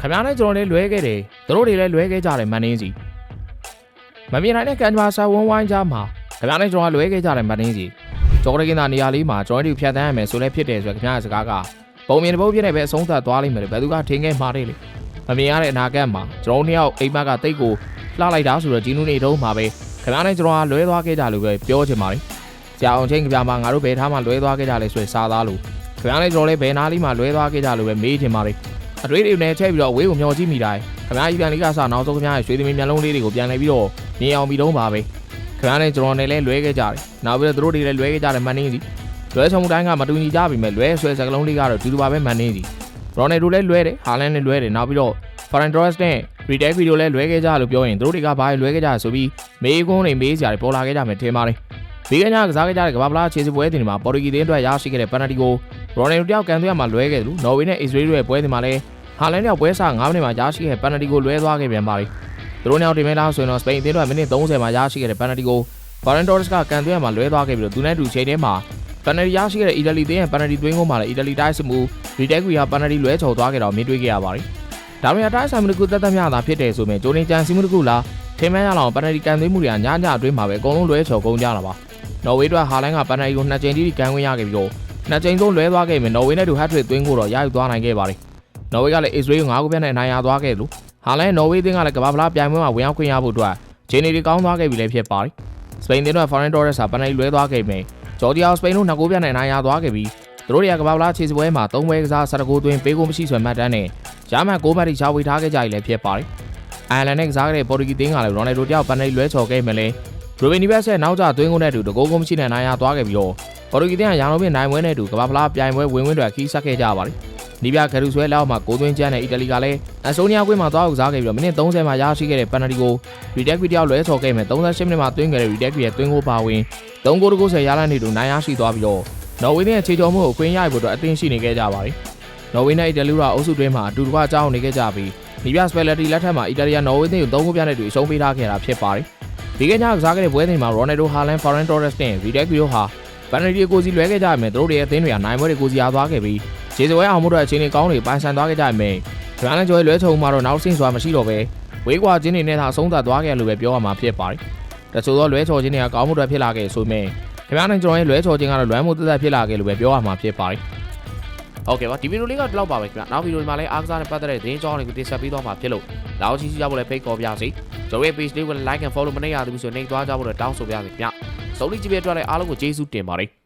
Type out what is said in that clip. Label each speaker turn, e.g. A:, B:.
A: ခမားနဲ့ကျွန်တော်လည်းလွဲခဲ့တယ်သူတို့တွေလည်းလွဲခဲ့ကြတယ်မန်နင်းစီမမြင်နိုင်တဲ့ကန်ဂျမာဆာဝန်းဝိုင်းကြားမှာခမားနဲ့ကျွန်တော်ကလွဲခဲ့ကြတယ်မန်နင်းစီကျော်ရကင်းသားနေရာလေးမှာကျွန်တော်တို့ဖြတ်တန်းရမယ်ဆိုလဲဖြစ်တယ်ဆိုတော့ခမားရဲ့စကားကပုံမြင်တဲ့ပုံဖြစ်နေပဲအဆုံးသတ်သွားလိမ့်မယ်ဘယ်သူကထင်ခဲ့မှာတယ်လေမမြင်ရတဲ့အနာဂတ်မှာကျွန်တော်တို့နှစ်ယောက်အိမ်မက်ကတိတ်ကိုလှလိုက်တာဆိုတော့ဂျီနူနေတုံးမှာပဲခမားနဲ့ကျွန်တော်ကလွဲသွားခဲ့ကြလို့ပဲပြောချင်ပါတယ်ဆရာအောင်ချင်းကပြမှာငါတို့ဘယ်ထားမှလွဲသွားခဲ့ကြလဲဆိုရင်စားသားလို့ခမားနဲ့ကျွန်တော်လည်းဘယ်နာလေးမှာလွဲသွားခဲ့ကြလို့ပဲမေးချင်ပါတယ် အတွေးတွေနဲ့ချက်ပြီးတော့ဝေးကိုမျောကြည့်မိတိုင်းခင်ဗျားကြီးပြန်လေးကစနောက်ဆုံးခင်ဗျားရဲ့ရွှေသမီးမျက်လုံးလေးတွေကိုပြန်လှည့်ပြီးတော့မြင်အောင်ပြီးတော့ပါပဲခင်ဗျားနဲ့ကျွန်တော်နဲ့လည်းလွဲခဲ့ကြတယ်နောက်ပြီးတော့သူတို့တွေလည်းလွဲခဲ့ကြတယ်မန်နင်းစီလွဲဆောင်မှုတိုင်းကမတူညီကြပြီမဲ့လွဲဆွဲစကလုံးလေးကတော့ဒူဒူပါပဲမန်နင်းစီရော်နယ်ဒိုလည်းလွဲတယ်ဟာလန်လည်းလွဲတယ်နောက်ပြီးတော့ဖရန်ဒရော့စ်နဲ့ရီတက်ဗီဒီယိုလည်းလွဲခဲ့ကြလို့ပြောရင်သူတို့တွေကဘာလွဲခဲ့ကြဆိုပြီးမေးခွန်းတွေမေးစရာတွေပေါ်လာခဲ့ကြမယ်ထင်ပါတယ် ဘေးကညာကစားခဲ့ကြတဲ့ကဘာပလာခြေစပွဲတင်တွေမှာပေါ်တူဂီတင်းအတွက်ရရှိခဲ့တဲ့ပန်နတီကိုရော်နယ်ဒိုတယောက်ကန်သွင်းရမှာလွဲခဲ့တယ်လို့နော်ဝေနဲ့အစ္စရေးတို့ရဲ့ပွဲတင်မှာလည်းဟာလန်ရောက်ပွဲစား9မိနစ်မှာရရှိခဲ့ပန်နတီကိုလွဲသွားခဲ့ပြန်ပါပြီ။သူတို့နောက်တင်မဲလားဆိုရင်တော့စပိန်အသင်းတို့မိနစ်30မှာရရှိခဲ့တဲ့ပန်နတီကိုဘာရန်တော်စ်ကကန်သွင်းမှာလွဲသွားခဲ့ပြီးတော့သူနဲ့တူချိန်ထဲမှာပန်နတီရရှိခဲ့တဲ့အီတလီသင်းရဲ့ပန်နတီသွင်းကုန်မှာလည်းအီတလီတိုက်စမှုရီတက်ကွီဟာပန်နတီလွဲချော်သွားခဲ့တော့မြင်တွေ့ခဲ့ရပါတယ်။ဒါပေမဲ့တိုက်ဆိုင်မှုတစ်ခုသက်သက်မျှသာဖြစ်တယ်ဆိုပေမဲ့ဂျိုနီဂျန်စီမှုတစ်ခုလားထင်မှန်းရလောက်ပန်နတီကန်သွင်းမှုတွေကညညအတွင်းမှာပဲအကုန်လုံးလွဲချော်ကုန်ကြတာပါ။ နော်ဝေးတို့ဟာလန်ကပန်နတီကိုနှစ်ချိန်တိတိကန်ဝင်ရခဲ့ပြီးတော့နှစ်ချိန်သုံးလွဲသွားခဲ့ပြီးနော်ဝေးနဲ့တူဟတ်ထရစ်သွင်းကိုတော့ရယူသွားနိုင်ခဲ့ပါတယ်။နော်ဝေးကလည်းအစ္စရေးကို9ခုပြတ်နဲ့နိုင်ရသွားခဲ့လို့ဟာလန်နော်ဝေးသင်းကလည်းကမ္ဘာဖလားပြိုင်ပွဲမှာဝင်ရောက်ခွင့်ရဖို့အတွက်ဂျင်းနီတွေကောင်းသွားခဲ့ပြီလည်းဖြစ်ပါတယ်။စပိန်သင်းတို့ Foreign Torres ကပန်နယ်လွဲသွားခဲ့မယ်။ဂျော်ဂျီယာစပိန်တို့2ခုပြတ်နဲ့နိုင်ရသွားခဲ့ပြီးသူတို့တွေကကမ္ဘာဖလားခြေစပွဲမှာ3ပွဲကစား19သွင်းပေးကုန်မရှိဆွဲမှတ်တမ်းနဲ့ဂျာမန်6မှတ်ထိချဝေထားခဲ့ကြပြီလည်းဖြစ်ပါတယ်။အိုင်ယာလန်နဲ့ကစားခဲ့တဲ့ပေါ်တူဂီသင်းကလည်းရိုနယ်ဒိုတယောက်ပန်နယ်လွဲချော်ခဲ့မယ်လေ။ ရိုဘင်နီဘက်ရဲ့နောက်ကျသွင်းကုန်တဲ့တူတကိုးကုန်မရှိနဲ့နိုင်ရသွားခဲ့ပြီးတော့ပေါ်တူဂီသင်းကရာနိုပင်နိုင်ပွဲနဲ့တူကမ္ဘာဖလားပြိုင်ပွဲဝင်ဝင်တွေခီးဆက်ခဲ့ကြပါတယ်။နီးပြဂရူဆွဲလောက်မှာကိုသွင်းချမ်းနဲ့အီတလီကလည်းအဆိုနီယာကွင်းမှာသွားဥစားခဲ့ပြီးတော့မိနစ်30မှာရရှိခဲ့တဲ့ပန်နတီကိုရီတက်ကွီတယောက်လွဲဆော်ခဲ့မယ်38မိနစ်မှာသွင်းခဲ့တဲ့ရီတက်ကွီရဲ့သွင်းကိုပါဝင်3ဂိုးတကိုးဆယ်ရလနေတူနိုင်ရရှိသွားပြီးတော့နော်ဝေးရဲ့ခြေချော်မှုကိုခွင့်ရဖို့အတွက်အသင်းရှိနေခဲ့ကြပါတယ်။နော်ဝေးနဲ့အီတလီကအုပ်စုတွင်းမှာအတူတကွအကြောင်းနေခဲ့ကြပြီးနီးပြစပယ်လက်တီလက်ထက်မှာအီတလီကနော်ဝေးနဲ့3ဂိုးပြတဲ့တူအရှုံးပေးထားခဲ့တာဖြစ်ပါတယ်။ ဒီကနေ့ကစားခဲ့တဲ့ပွဲစဉ်မှာရိုနယ်ဒိုဟာလန်ဖာရန်တော်ရက်စ်နဲ့ရီတက်ကွီတို့ဟာပန်နတီကိုစီလွဲခဲ့ကြမယ်သူတို့ရဲ့အသင်းတွေကနိုင်ပွဲတွေကိုစီအားသွားခဲ့ပြီးခြေစပွဲအောင်မှုတို့အခြေအနေကောင်းတွေပိုင်ဆိုင်သွားခဲ့ကြမယ်။ဒရန်လန်ကျော်ရဲ့လွဲချုံမှာတော့နောက်ဆင့်စွာမရှိတော့ပဲဝေးကွာချင်းတွေနဲ့သာအဆုံးသတ်သွားခဲ့လို့ပဲပြောရမှာဖြစ်ပါတယ်။တချို့သောလွဲချော်ချင်းတွေကကောင်းမှုတွေဖြစ်လာခဲ့ဆိုမဲ့ခင်ဗျားနဲ့ကျွန်တော်ရဲ့လွဲချော်ချင်းကတော့လွမ်းမှုသက်သက်ဖြစ်လာခဲ့လို့ပဲပြောရမှာဖြစ်ပါတယ်။ ဟုတ်ကဲ့ပါဒီဗီဒီယိုလေးကတော့လောက်ပါပဲခင်ဗျာ။နောက်ဗီဒီယိုမှာလည်းအားကစားနဲ့ပတ်သက်တဲ့သတင်းကြောင်းတွေကိုတင်ဆက်ပေးသွားမှာဖြစ်လို့လောက်ချီစီကြဖို့လည်းဖိတ်ခေါ်ပြစီ။ကျွန်တော်ရဲ့ page လေးကို like and follow မနေရသေးဘူးဆိုရင်နှိပ်သွားကြဖို့လည်းတောင်းဆိုပါရစေခင်ဗျာ။စုံလီကြည့်ပြအတွက်လည်းအားလုံးကိုကျေးဇူးတင်ပါတယ်။